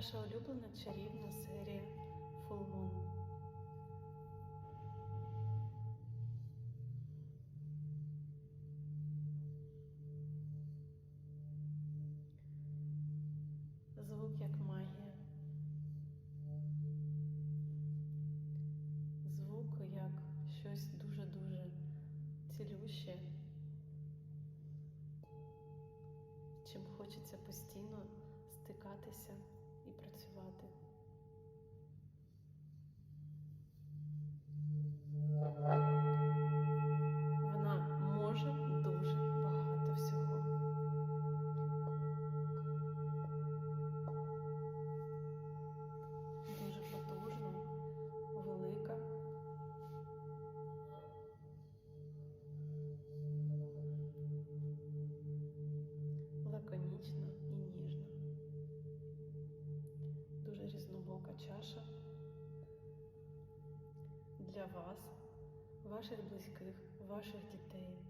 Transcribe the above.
Ваша улюблена чарівна серія Full Moon. Звук як магія. Звук як щось дуже-дуже цілюще, чим хочеться постійно для вас, ваших близьких, ваших дітей.